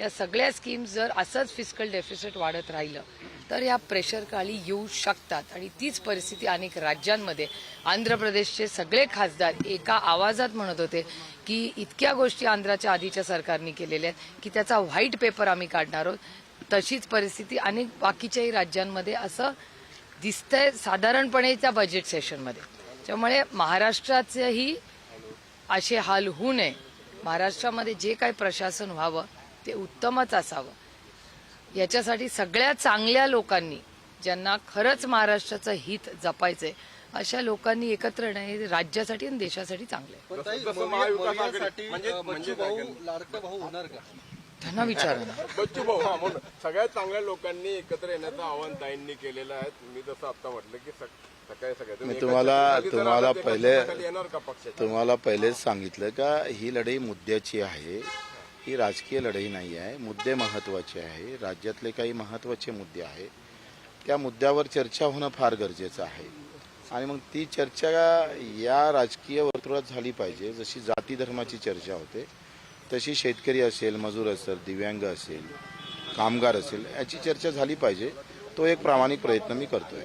या सगळ्या स्कीम्स जर असंच फिजिकल डेफिसिट वाढत राहिलं तर या प्रेशर काळी येऊ शकतात. आणि तीच परिस्थिती अनेक राज्यांमध्ये आंध्र प्रदेशचे सगळे खासदार एका आवाजात म्हणत होते की इतक्या गोष्टी आंध्राच्या आधीच्या सरकारने केलेल्या आहेत की त्याचा व्हाईट पेपर आम्ही काढणार आहोत. तशीच परिस्थिती अनेक बाकीच्याही राज्यांमध्ये असं दिसतंय साधारणपणे त्या बजेट सेशनमध्ये त्यामुळे महाराष्ट्राचेही असे हाल होऊ नये. महाराष्ट्रामध्ये जे काही प्रशासन व्हावं ते उत्तमच असावं. याच्यासाठी सगळ्या चांगल्या लोकांनी ज्यांना खरंच महाराष्ट्राचं हित जपायचंय अशा लोकांनी एकत्र येणं हे राज्यासाठी आणि देशासाठी चांगलं आहे. म्हणजे- म्हणजे त्यांना विचारा बच्चू भाऊ हा म्हणून. सगळ्यात चांगल्या लोकांनी एकत्र येण्याचं आवाहन ताईंनी केलेलं आहे. मी जसं आता म्हटलं की सक- सकाळी तुम्हाला तुम्हाला पहिले येणार का पक्षाच्या? तुम्हाला पहिलेच सांगितलं का ही लढाई मुद्द्याची आहे. ही राजकीय लढाई नाही आहे मुद्दे महत्त्वाचे आहे राज्यातले काही महत्त्वाचे मुद्दे आहेत त्या मुद्द्यावर चर्चा होणं फार गरजेचं आहे. आणि मग ती चर्चा या राजकीय वर्तुळात झाली पाहिजे. जशी जाती धर्माची चर्चा होते तशी शेतकरी असेल मजूर असेल दिव्यांग असेल कामगार असेल याची चर्चा झाली पाहिजे. तो एक प्रामाणिक प्रयत्न मी करतोय.